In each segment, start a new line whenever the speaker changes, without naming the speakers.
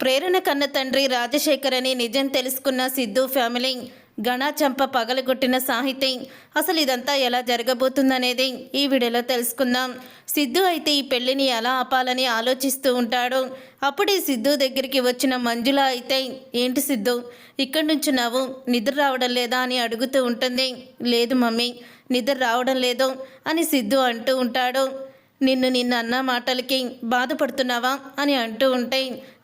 ప్రేరణ కన్న తండ్రి రాజశేఖర్ అని నిజం తెలుసుకున్న సిద్ధు ఫ్యామిలీ గణాచంప పగలగొట్టిన సాహితీ. అసలు ఇదంతా ఎలా జరగబోతుందనేది ఈ వీడియోలో తెలుసుకుందాం. సిద్ధు అయితే ఈ పెళ్ళిని ఎలా ఆపాలని ఆలోచిస్తూ ఉంటాడు. అప్పుడు ఈ సిద్ధు దగ్గరికి వచ్చిన మంజుల అయితే ఏంటి సిద్ధు ఇక్కడి నుంచి నవ్వు నిద్ర రావడం లేదా? అని అడుగుతూ ఉంటుంది. లేదు మమ్మీ నిద్ర రావడం లేదు అని సిద్ధు అంటూ ఉంటాడు. నిన్ను నిన్న అన్న మాటలకి బాధపడుతున్నావా అని అంటూ ఉంటే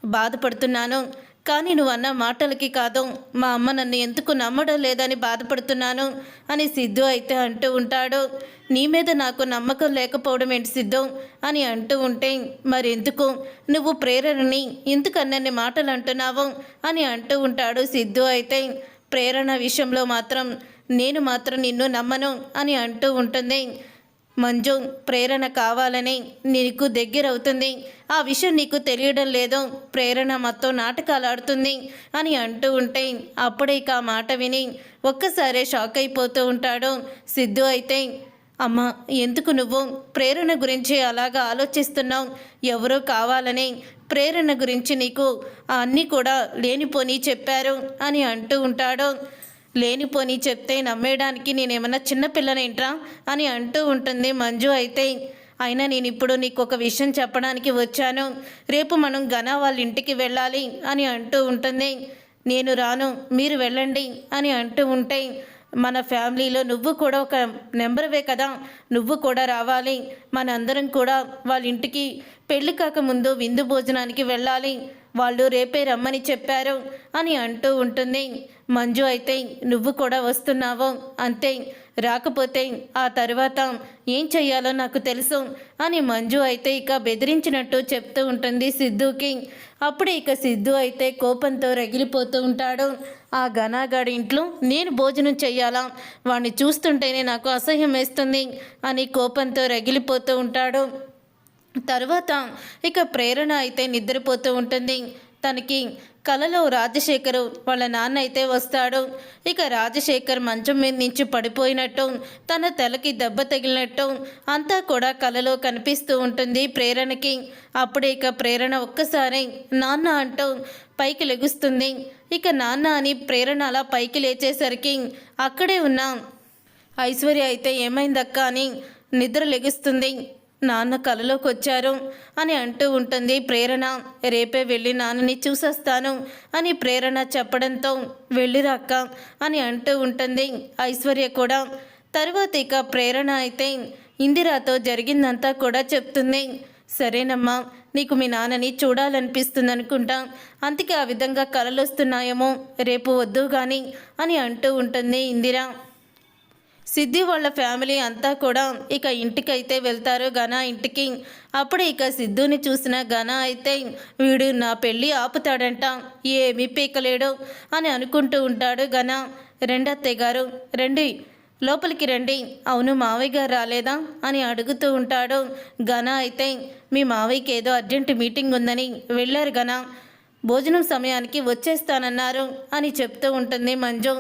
బాధపడుతున్నాను. కానీ నువ్వు అన్న మాటలకి కాదు మా అమ్మ నన్ను ఎందుకు నమ్మడం లేదని బాధపడుతున్నాను అని సిద్ధు అయితే అంటూ ఉంటాడు. నీ మీద నాకు నమ్మకం లేకపోవడం ఏంటి సిద్ధు? అని అంటూ ఉంటే మరెందుకు? నువ్వు ప్రేరణని ఎందుకు అన్నన్ని మాటలు అంటున్నావు? అని అంటూ ఉంటాడు సిద్ధు అయితే. ప్రేరణ విషయంలో మాత్రం నేను మాత్రం నిన్ను నమ్మను అని అంటూ ఉంటుంది. మంజు ప్రేరణ కావాలని నీకు దగ్గర అవుతుంది ఆ విషయం నీకు తెలియడం లేదు. ప్రేరణ మొత్తం నాటకాలు ఆడుతుంది అని అంటూ ఉంటే అప్పుడే ఆ మాట విని ఒక్కసారే షాక్ అయిపోతూ ఉంటాడు. సిద్ధు అయితే అమ్మ ఎందుకు నువ్వు ప్రేరణ గురించి అలాగా ఆలోచిస్తున్నావు? ఎవరో కావాలని ప్రేరణ గురించి నీకు అన్నీ కూడా లేనిపోని చెప్పారు అని అంటూ ఉంటాడు. లేనిపోని చెప్తే నమ్మేయడానికి నేనేమన్నా చిన్నపిల్లనేంట్రా అని అంటూ ఉంటుంది మంజు అయితే. అయినా నేను ఇప్పుడు నీకు ఒక విషయం చెప్పడానికి వచ్చాను. రేపు మనం ఘన వాళ్ళ ఇంటికి వెళ్ళాలి అని అంటూ ఉంటుంది. నేను రాను మీరు వెళ్ళండి అని అంటూ ఉంటే మన ఫ్యామిలీలో నువ్వు కూడా ఒక నెంబర్వే కదా? నువ్వు కూడా రావాలి. మనందరం కూడా వాళ్ళ ఇంటికి పెళ్ళి కాకముందు విందు భోజనానికి వెళ్ళాలి. వాళ్ళు రేపే రమ్మని చెప్పారు అని అంటూ ఉంటుంది. మంజు అయితే నువ్వు కూడా వస్తున్నావు అంతే. రాకపోతే ఆ తర్వాత ఏం చెయ్యాలో నాకు తెలుసు అని మంజు అయితే ఇక బెదిరించినట్టు చెప్తూ ఉంటుంది సిద్ధుకి. అప్పుడు ఇక సిద్ధు అయితే కోపంతో రగిలిపోతూ ఉంటాడు. ఆ ఘనాగాడి ఇంట్లో నేను భోజనం చెయ్యాలా? వాడిని చూస్తుంటేనే నాకు అసహ్యం వేస్తుంది అని కోపంతో రగిలిపోతూ ఉంటాడు. తర్వాత ఇక ప్రేరణ అయితే నిద్రపోతూ ఉంటుంది. తనకి కలలో రాజశేఖర్ వాళ్ళ నాన్న అయితే వస్తాడు. ఇక రాజశేఖర్ మంచం మీద నుంచి పడిపోయినట్టు తన తలకి దెబ్బ తగిలినట్టు అంతా కూడా కలలో కనిపిస్తూ ఉంటుంది ప్రేరణకి. అప్పుడే ఇక ప్రేరణ ఒక్కసారి నాన్న అంటూ పైకి లెగుస్తుంది. ఇక నాన్న అని ప్రేరణ అలా పైకి లేచేసరికి అక్కడే ఉన్న ఐశ్వర్య అయితే ఏమైందక్క అని నిద్ర లెగుస్తుంది. నాన్న కలలోకి వచ్చారు అని అంటూ ఉంటుంది ప్రేరణ. రేపే వెళ్ళి నాన్నని చూసేస్తాను అని ప్రేరణ చెప్పడంతో వెళ్ళిరాక్క అని అంటూ ఉంటుంది ఐశ్వర్య కూడా. తర్వాత ఇక ప్రేరణ అయితే ఇందిరాతో జరిగిందంతా కూడా చెప్తుంది. సరేనమ్మా నీకు మీ నాన్నని చూడాలనిపిస్తుంది అనుకుంటా. అందుకే ఆ విధంగా కలలు వస్తున్నాయేమో రేపు వద్దు కానీ అని అంటూ ఉంటుంది ఇందిరా. సిద్ధి వాళ్ళ ఫ్యామిలీ అంతా కూడా ఇక ఇంటికైతే వెళ్తారు ఘనా ఇంటికి. అప్పుడు ఇక సిద్ధుని చూసిన ఘన అయితే వీడు నా పెళ్ళి ఆపుతాడంట ఏమీ పీకలేడు అని అనుకుంటూ ఉంటాడు ఘన. రెండత్తయ్య గారు రండి లోపలికి రండి. అవును మావయ్య గారు రాలేదా? అని అడుగుతూ ఉంటాడు ఘన అయితే మీ మావయ్యకి ఏదో అర్జెంట్ మీటింగ్ ఉందని వెళ్ళారు ఘన. భోజనం సమయానికి వచ్చేస్తానన్నారు అని చెప్తూ ఉంటుంది మంజు.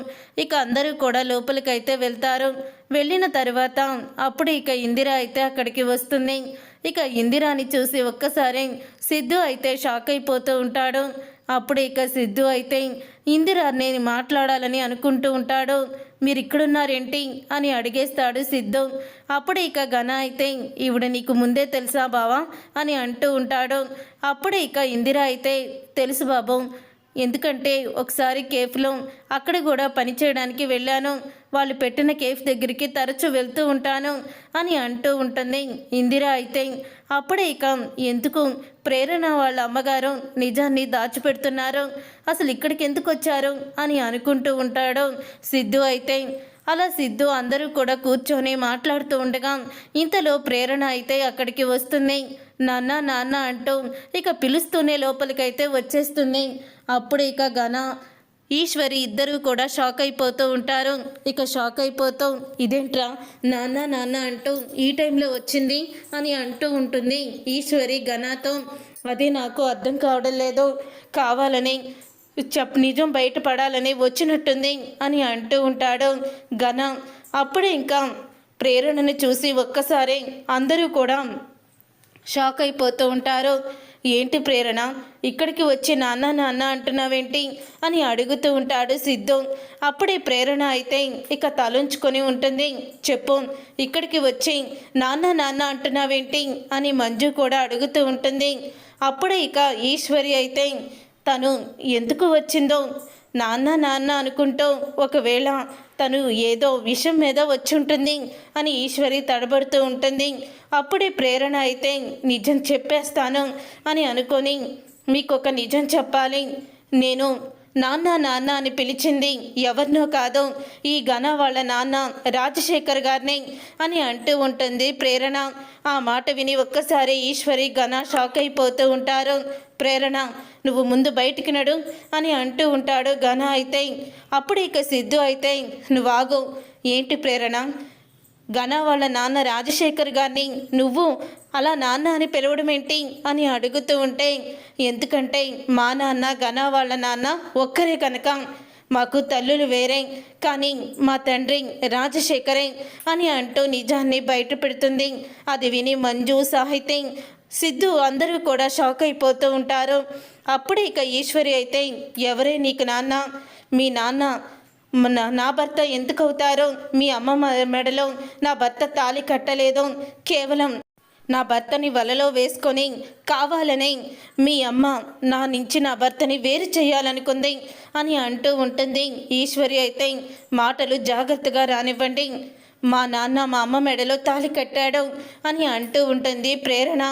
ఇక అందరూ కూడా లోపలికైతే వెళ్తారు. వెళ్ళిన తర్వాత అప్పుడు ఇక ఇందిర అయితే అక్కడికి వస్తుంది. ఇక ఇందిరాని చూసి ఒక్కసారి సిద్ధు అయితే షాక్ అయిపోతూ ఉంటాడు. అప్పుడు ఇక సిద్ధు అయితే ఇందిరా నేను మాట్లాడాలని అనుకుంటూ ఉంటాడు. మీరు ఇక్కడున్నారేంటి అని అడిగేస్తాడు సిద్ధు. అప్పుడు ఇక ఘన అయితే ఈవిడ నీకు ముందే తెలుసా బావా? అని అంటూ ఉంటాడు. అప్పుడు ఇక ఇందిర అయితే తెలుసు బాబు. ఎందుకంటే ఒకసారి కేఫ్లో అక్కడ కూడా పనిచేయడానికి వెళ్ళాను. వాళ్ళు పెట్టిన కేఫ్ దగ్గరికి తరచూ వెళ్తూ ఉంటాను అని అంటూ ఉంటుంది. ఇందిరా అయితే అప్పుడే ఇక ఎందుకు ప్రేరణ వాళ్ళ అమ్మగారు నిజాన్ని దాచిపెడుతున్నారు? అసలు ఇక్కడికి ఎందుకు వచ్చారు? అని అనుకుంటూ ఉంటాడు సిద్ధు అయితే. అలా సిద్ధు అందరూ కూడా కూర్చొని మాట్లాడుతూ ఉండగా ఇంతలో ప్రేరణ అయితే అక్కడికి వస్తుంది. నాన్న నాన్న అంటూ ఇక పిలుస్తూనే లోపలికైతే వచ్చేస్తుంది. అప్పుడు ఇక ఘన ఈశ్వరి ఇద్దరూ కూడా షాక్ అయిపోతూ ఉంటారు. ఇక షాక్ అయిపోతూ. ఇదేంట్రా? నాన్న నాన్న అంటూ ఈ టైంలో వచ్చింది అని అంటూ ఉంటుంది ఈశ్వరి ఘనతో. అది నాకు అర్థం కావడం లేదు. కావాలని చెప్ నిజం బయటపడాలని వచ్చినట్టుంది అని అంటూ ఉంటాడు ఘన. అప్పుడే ఇంకా ప్రేరణను చూసి ఒక్కసారి అందరూ కూడా షాక్ అయిపోతూ ఉంటారు. ఏంటి ప్రేరణ? ఇక్కడికి వచ్చి నాన్న నాన్న అంటున్నావేంటి? అని అడుగుతూ ఉంటాడు సిద్ధు. అప్పుడే ప్రేరణ అయితే ఇక తలుంచుకొని ఉంటుంది. చెప్పు ఇక్కడికి వచ్చి నాన్న నాన్న అంటున్నావేంటి? అని మంజు కూడా అడుగుతూ ఉంటుంది. అప్పుడే ఇక ఈశ్వరి అయితే తను ఎందుకు వచ్చిందో నాన్న నాన్న అనుకుంటూ ఒకవేళ తను ఏదో విషయం మీద వచ్చి ఉంటుంది అని ఈశ్వరి తడబడుతూ ఉంటుంది. అప్పుడే ప్రేరణ అయితే నిజం చెప్పేస్తాను అని అనుకొని మీకు ఒక నిజం చెప్పాలి. నేను నాన్న నాన్న అని పిలిచింది. ఎవరినో కాదు ఈ ఘన వాళ్ళ నాన్న రాజశేఖర్ గారిని అని అంటూ ఉంటుంది ప్రేరణ. ఆ మాట విని ఒక్కసారి ఈశ్వరి ఘన షాక్ అయిపోతూ ఉంటారు. ప్రేరణ నువ్వు ముందు బయటికి నడు అని అంటూ ఉంటాడు ఘన అయితే. అప్పుడు ఇక సిద్ధు అయితే నువ్వు ఆగు. ఏంటి ప్రేరణ? ఘన వాళ్ళ నాన్న రాజశేఖర్ గారిని నువ్వు అలా నాన్న అని పిలవడం ఏంటి? అని అడుగుతూ ఉంటే ఎందుకంటే మా నాన్న ఘన వాళ్ళ నాన్న ఒక్కరే కనుక. మాకు తల్లులు వేరే కానీ మా తండ్రి రాజశేఖరే అని అంటూ నిజాన్ని బయట పెడుతుంది. అది విని మంజు సాహిత్యం సిద్ధు అందరూ కూడా షాక్ అయిపోతూ ఉంటారు. అప్పుడే ఇక ఈశ్వరి అయితే ఎవరే నీకు నాన్న? మీ నాన్న నా భర్త ఎందుకు అవుతారో? మీ అమ్మ మ- మెడలో నా భర్త తాళి కట్టలేదు. కేవలం నా భర్తని వలలో వేసుకొని కావాలని మీ అమ్మ నా నుంచి నా భర్తని వేరు చేయాలనుకుంది అని అంటూ ఉంటుంది. ఈశ్వరి అయితే మాటలు జాగ్రత్తగా రానివ్వండి. మా నాన్న మా అమ్మ మెడలో తాళి కట్టాడు అని అంటూ ఉంటుంది ప్రేరణ.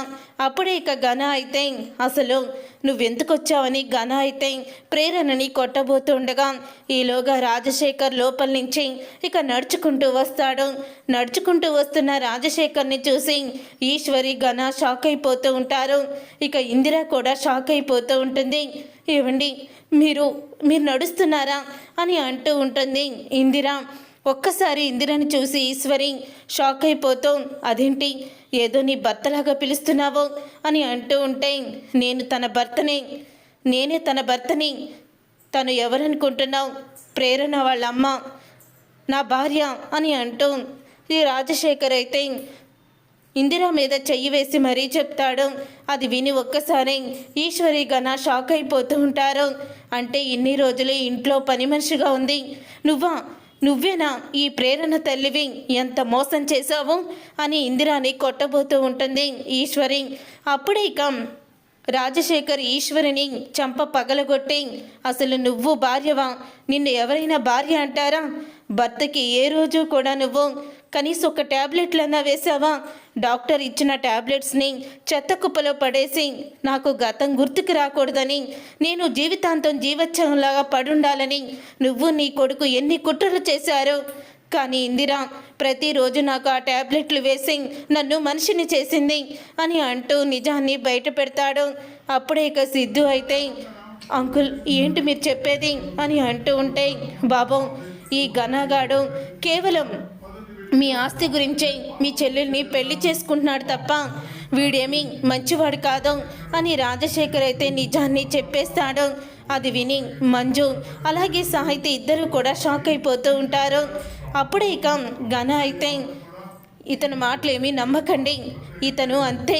అప్పుడే ఇక ఘన అయితే అసలు నువ్వెందుకు వచ్చావని ఘన అయితే ప్రేరణని కొట్టబోతుండగా ఈలోగా రాజశేఖర్ లోపల నుంచి ఇక నడుచుకుంటూ వస్తాడు. నడుచుకుంటూ వస్తున్న రాజశేఖర్ని చూసి ఈశ్వరి ఘన షాక్ అయిపోతూ ఉంటారు. ఇక ఇందిర కూడా షాక్ అయిపోతూ ఉంటుంది. ఏమండి మీరు మీరు నడుస్తున్నారా అని అంటూ ఉంటుంది ఇందిర. ఒక్కసారి ఇందిరని చూసి ఈశ్వరి షాక్ అయిపోతూ అదేంటి? ఏదో నీ భర్తలాగా పిలుస్తున్నావు అని అంటూ ఉంటే నేను తన భర్తని నేనే తన భర్తని తను ఎవరనుకుంటున్నావు? ప్రేరణ వాళ్ళ అమ్మ నా భార్య అని అంటూ ఈ రాజశేఖర్ అయితే ఇందిరా మీద చెయ్యి వేసి మరీ చెప్తాడు. అది విని ఒక్కసారి ఈశ్వరి గన షాక్ అయిపోతూ ఉంటారు. అంటే ఇన్ని రోజులు ఇంట్లో పని మనిషిగా ఉంది. నువ్వా? నువ్వేనా ఈ ప్రేరణ తల్లివి ఎంత మోసం చేశావు? అని ఇందిరాని కొట్టబోతూ ఉంటుంది ఈశ్వరి. అప్పుడే ఇక రాజశేఖర్ ఈశ్వరిని చంప పగలగొట్టి అసలు నువ్వు భార్యవా? నిన్ను ఎవరైనా భార్య అంటారా? భర్తకి ఏ రోజు కూడా నువ్వు కనీసం ఒక ట్యాబ్లెట్లన్నా వేసావా డాక్టర్ ఇచ్చిన ట్యాబ్లెట్స్ని చెత్త కుప్పలో పడేసి నాకు గతం గుర్తుకు రాకూడదని నేను జీవితాంతం జీవచ్చంలాగా పడుండాలని నువ్వు నీ కొడుకు ఎన్ని కుట్రలు చేశారో. కానీ ఇందిరా ప్రతిరోజు నాకు ఆ ట్యాబ్లెట్లు వేసి నన్ను మనిషిని చేసింది అని అంటూ నిజాన్ని బయట పెడతాడు. అప్పుడే ఇక సిద్ధు అయితే అంకుల్ ఏంటి మీరు చెప్పేది? అని అంటూ ఉంటే బాబు ఈ ఘనగాడు కేవలం మీ ఆస్తి గురించే మీ చెల్లెల్ని పెళ్ళి చేసుకుంటున్నాడు తప్ప వీడేమి మంచివాడు కాదు అని రాజశేఖర్ అయితే నిజాన్ని చెప్పేస్తాడు. అది విని మంజు అలాగే సాహిత్య ఇద్దరు కూడా షాక్ అయిపోతూ ఉంటారు. అప్పుడే ఇక ఘన అయితే ఇతను మాటలేమీ నమ్మకండి. ఇతను అంతే.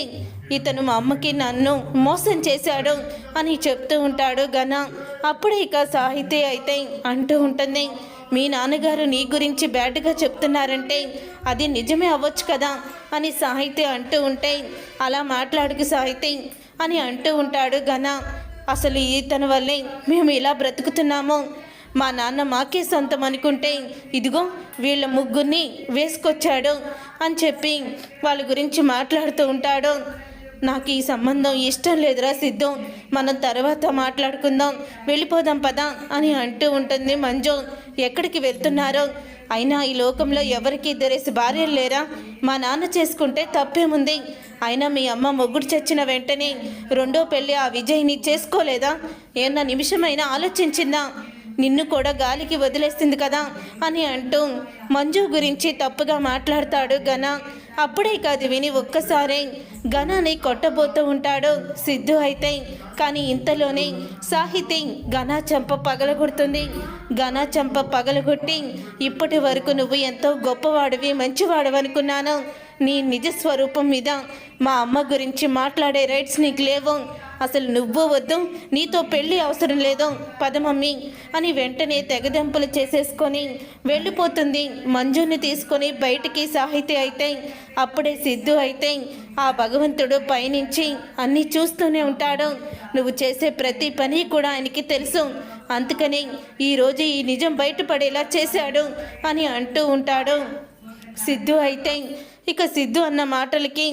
ఇతను మా అమ్మకి నన్ను మోసం చేశాడు అని చెప్తూ ఉంటాడు ఘన. అప్పుడే ఇక సాహితీ అయితే అంటూ ఉంటుంది మీ నాన్నగారు నీ గురించి బ్యాడ్గా చెప్తున్నారంటే అది నిజమే అవ్వచ్చు కదా అని సాహితీ అంటూ ఉంటే అలా మాట్లాడుకు సాహితీ అని అంటూ ఉంటాడు ఘన. అసలు ఇతని వల్లే మేము ఇలా బ్రతుకుతున్నాము. మా నాన్న మాకే సొంతం అనుకుంటే ఇదిగో వీళ్ళ ముగ్గురిని వేసుకొచ్చాడు అని చెప్పి వాళ్ళ గురించి మాట్లాడుతూ ఉంటాడు. నాకు ఈ సంబంధం ఇష్టం లేదురా సిద్ధు. మనం తర్వాత మాట్లాడుకుందాం. వెళ్ళిపోదాం పదా అని అంటూ ఉంటుంది మంజు. ఎక్కడికి వెళ్తున్నారో? అయినా ఈ లోకంలో ఎవరికి ఇద్దరేసి భార్యలు లేరా? మా నాన్న చేసుకుంటే తప్పేముంది? అయినా మీ అమ్మ మొగ్గుడు చచ్చిన వెంటనే రెండో పెళ్ళి ఆ విజయ్ని చేసుకోలేదా? ఏమన్నా నిమిషమైనా ఆలోచించిందా? నిన్ను కూడా గాలికి వదిలేస్తుంది కదా అని అంటూ మంజు గురించి తప్పుగా మాట్లాడతాడు ఘన అప్పుడే కాదు విని ఒక్కసారే ఘనాన్ని కొట్టబోతూ ఉంటాడు సిద్ధు అయితే. కానీ ఇంతలోనే సాహితి ఘన చెంప పగలగొడుతుంది. ఘన చెంప పగలగొట్టి ఇప్పటి వరకు నువ్వు ఎంతో గొప్పవాడివి మంచివాడివి అనుకున్నాను నీ నిజ స్వరూపం మీద మా అమ్మ గురించి మాట్లాడే రైట్స్ నీకు లేవు. అసలు నువ్వు వద్దు నీతో పెళ్ళి అవసరం లేదు పద మమ్మీ అని వెంటనే తెగదెంపులు చేసేసుకొని వెళ్ళిపోతుంది. మంజుని తీసుకొని బయటికి సాహితీ అయితే అప్పుడే సిద్ధు అయితే ఆ భగవంతుడు పయనించి అన్నీ చూస్తూనే ఉంటాడు. నువ్వు చేసే ప్రతి పని కూడా ఆయనకి తెలుసు. అందుకని ఈరోజు ఈ నిజం బయటపడేలా చేశాడు అని అంటూ ఉంటాడు. సిద్ధు అయితే ఇక సిద్ధు అన్న మాటలకి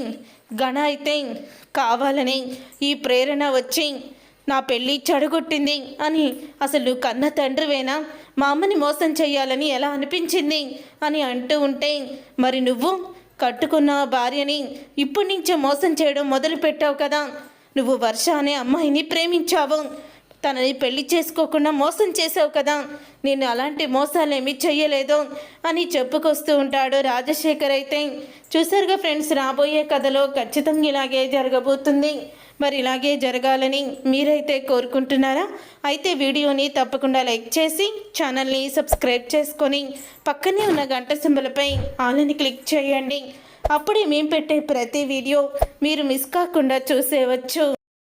గణ అయితే కావాలని ఈ ప్రేరణ వచ్చి నా పెళ్ళి చెడగొట్టింది అని అసలు కన్న తండ్రివేనా? మా అమ్మని మోసం చేయాలని ఎలా అనిపించింది? అని అంటూ ఉంటే మరి నువ్వు కట్టుకున్న భార్యని ఇప్పటి నుంచే మోసం చేయడం మొదలు పెట్టావు కదా. నువ్వు వర్ష అనే అమ్మాయిని ప్రేమించావు. తనని పెళ్ళి చేసుకోకుండా మోసం చేసావు కదా. నేను అలాంటి మోసాలు చెయ్యలేదు అని చెప్పుకొస్తూ ఉంటాడు రాజశేఖర్ అయితే. చూసారుగా ఫ్రెండ్స్ రాబోయే కథలో ఖచ్చితంగా ఇలాగే జరగబోతుంది. మరి ఇలాగే జరగాలని మీరైతే కోరుకుంటున్నారా? అయితే వీడియోని తప్పకుండా లైక్ చేసి ఛానల్ని సబ్స్క్రైబ్ చేసుకొని పక్కనే ఉన్న గంట సింబలపై ఆలని క్లిక్ చేయండి. అప్పుడే మేము పెట్టే ప్రతి వీడియో మీరు మిస్ కాకుండా చూసేవచ్చు.